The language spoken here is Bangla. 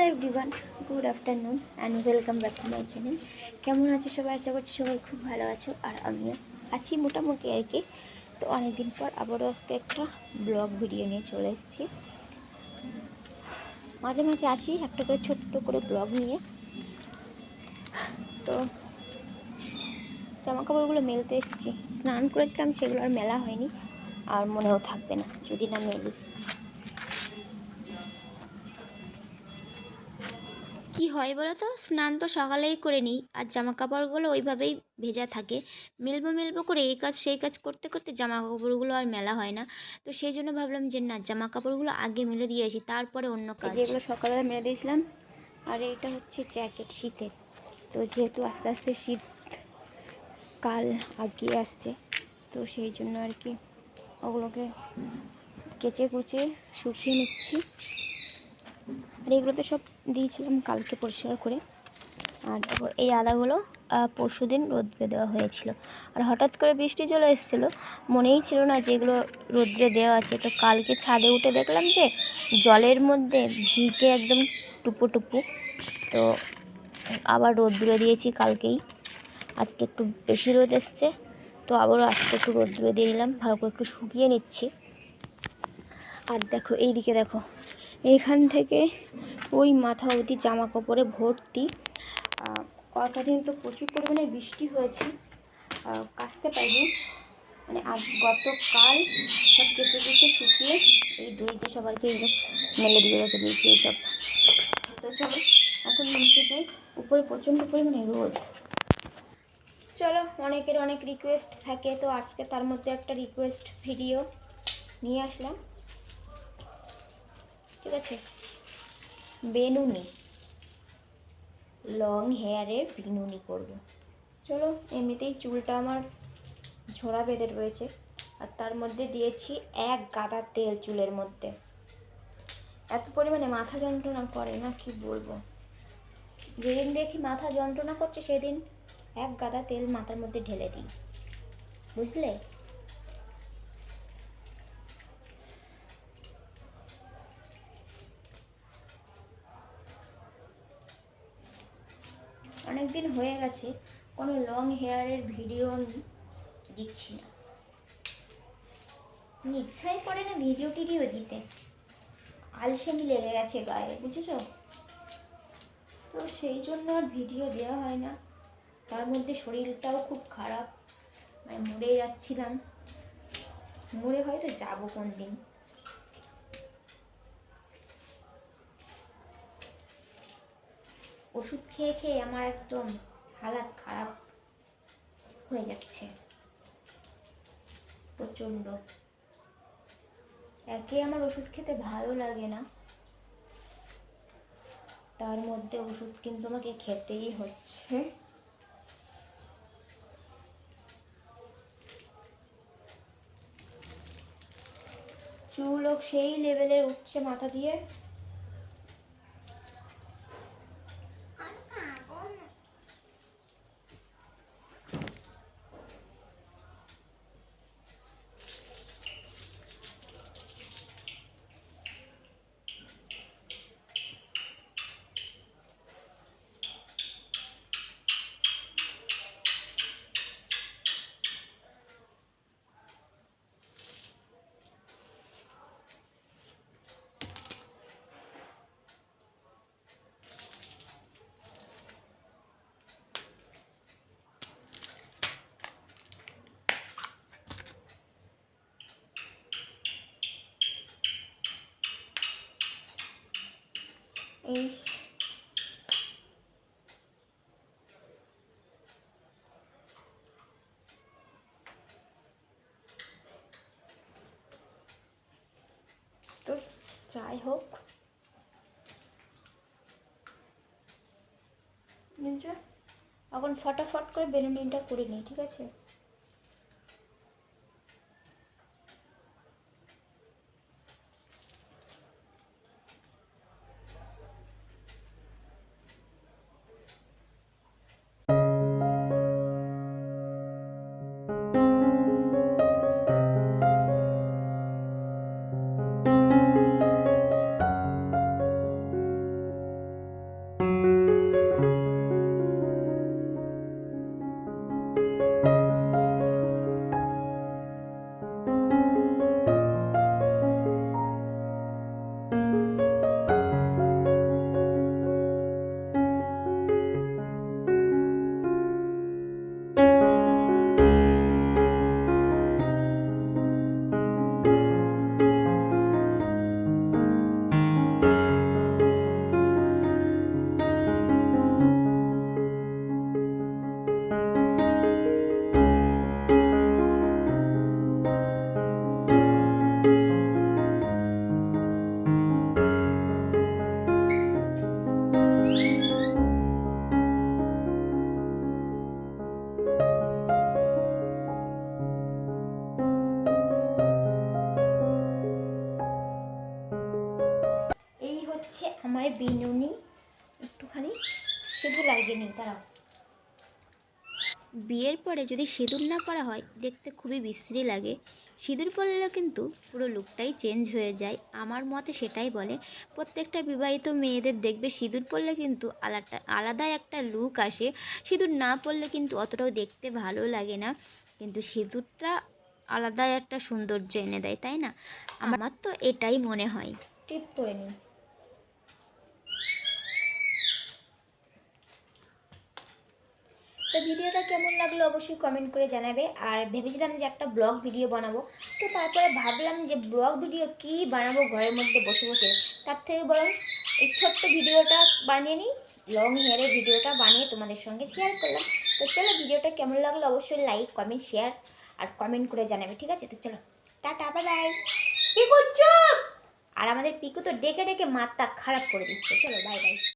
Hello everyone good afternoon and welcome back to my channel কেমন আছো সবাই? আশা করছি সবাই খুব ভালো আছো আর আমিও আছি মোটামুটি আর কি। তো অনেকদিন পর আবারও আজকে একটা ব্লগ ভিডিও নিয়ে চলে এসেছি। মাঝে মাঝে আসি একটা করে ছোট্ট করে ব্লগ নিয়ে। তো জামা কাপড়গুলো মেলতে এসেছি। স্নান করেছিলাম, সেগুলো আর মেলা হয়নি। আর মনেও থাকবে না, যদি না মেলি। কি হয় বলো তো স্নান তো সকালেই করে নিই আর জামা কাপড়গুলো ওইভাবেই ভেজা থাকে। মেলবো মেলবো করে এই কাজ সেই কাজ করতে করতে জামা কাপড়গুলো আর মেলা হয় না। তো সেই জন্য ভাবলাম যে না জামা কাপড়গুলো আগে মেলে দিয়ে আসি তারপরে অন্য কাজ। যেগুলো সকালবেলা মেলে দিয়েছিলাম আর এটা হচ্ছে জ্যাকেট শীতের তো যেহেতু আস্তে আস্তে শীত কাল আগিয়ে আসছে তো সেই জন্য আর কি ওগুলোকে কেচে কুচে শুকিয়ে নিচ্ছি। আর এগুলোতে সব দিয়েছিলাম কালকে পরিষ্কার করে। আর এই আদাগুলো পরশু দিন রোদ্রে দেওয়া হয়েছিল। আর হঠাৎ করে বৃষ্টি চলে এসেছিল, মনেই ছিল না যে এগুলো রোদ্রে দেওয়া আছে। তো কালকে ছাদে উঠে দেখলাম যে জলের মধ্যে ভিজে একদম টুপু টুপু। তো আবার রোদ্রে দিয়েছি কালকেই। আজকে একটু বেশি রোদ এসছে, তো আবারও আজকে একটু রোদ্রে দিয়ে দিলাম ভালো করে একটু শুকিয়ে নিচ্ছি। আর দেখো এই দিকে দেখো এইখান থেকে ওই মাথা অবধি জামা কাপড়ে ভর্তি কটা দিন তো প্রচুর পরিমাণে বৃষ্টি হয়েছে। কাচতে পারিনি। মানে আজ গতকাল সব কেটে কেটে শুকিয়ে এই দইতে সবাইকে মেলে দিয়ে রেখে দিয়েছি এইসব তো চলো, এখন নিচে যাই। উপরে প্রচণ্ড পরিমাণে রোদ। চলো, অনেকের অনেক রিকোয়েস্ট থাকে, তো আজকে তার মধ্যে একটা রিকোয়েস্ট ভিডিও নিয়ে আসলাম। ঠিক আছে? বেনুনি। লং হেয়ারে বিনুনি করব। চলো, এমনিতেই চুলটা আমার ঝোড়া বেঁধে রয়েছে। আর তার মধ্যে দিয়েছি এক গাদা তেল চুলের মধ্যে। এত পরিমাণে মাথা যন্ত্রণা করে না, কি বলব? যেদিন দেখি মাথা যন্ত্রণা করছে, সেদিন এক গাদা তেল মাথার মধ্যে ঢেলে দিই। বুঝলে? অনেক দিন হয়ে গেছে, কোনো লং হেয়ারের ভিডিও দিচ্ছি না। ইচ্ছাই করে না ভিডিও টিডিও দিতে। আলসেমি লেগে গেছে গায়ে, বুঝেছ? তো সেই জন্য আর ভিডিও দেওয়া হয় না। তার মধ্যে শরীরটাও খুব খারাপ মানে মরে যাচ্ছিলাম। মরে হয়তো যাব কোন দিন ওষুধ খেয়ে খেয়ে আমার একদম হালাত খারাপ হয়ে যাচ্ছে। প্রচণ্ড। একে আমার ওষুধ খেতে ভালো লাগে না। তার মধ্যে ওষুধ কিন্তু আমাকে খেতেই হচ্ছে। চুলও সেই লেভেলে উঠছে মাথা দিয়ে। এই তো যাই হোক? এখন ফটাফট করে বেলুনিংটা করে নিই ঠিক আছে? একটুখানি সিঁদুর লাগিয়ে নিই তারাও বিয়ের পরে যদি সিঁদুর না পরা হয় দেখতে খুবই বিশ্রী লাগে। সিঁদুর পরলে কিন্তু পুরো লুকটাই চেঞ্জ হয়ে যায়। আমার মতে সেটাই বলে। প্রত্যেকটা বিবাহিত মেয়েদের দেখবে সিঁদুর পরলে কিন্তু আলাদা আলাদা একটা লুক আসে। সিঁদুর না পরলে কিন্তু অতটাও দেখতে ভালো লাগে না। কিন্তু সিঁদুরটা আলাদা একটা সৌন্দর্য এনে দেয় তাই না? আমার তো এটাই মনে হয়। টিপ করে নিই তো ভিডিওটা কেমন লাগল অবশ্যই কমেন্ট করে জানাবে। আর ভেবেছিলাম যে একটা ব্লগ ভিডিও বানাবো। তো তারপরে ভাবলাম যে ব্লগ ভিডিও কি বানাবো ঘরের মধ্যে বসে বসে। তার থেকে বরং এই ছোট্ট ভিডিওটা বানিয়ে নিই লং হেয়ারের ভিডিওটা বানিয়ে তোমাদের সঙ্গে শেয়ার করলাম। তো চলো ভিডিওটা কেমন লাগল অবশ্যই লাইক কমেন্ট শেয়ার আর কমেন্ট করে জানাবে, ঠিক আছে? তো চলো, টাটা বাই বাই পিকু, চুপ! আর আমাদের পিকু তো ডেকে ডেকে মাথা খারাপ করে দিচ্ছে। চলো বাই বাই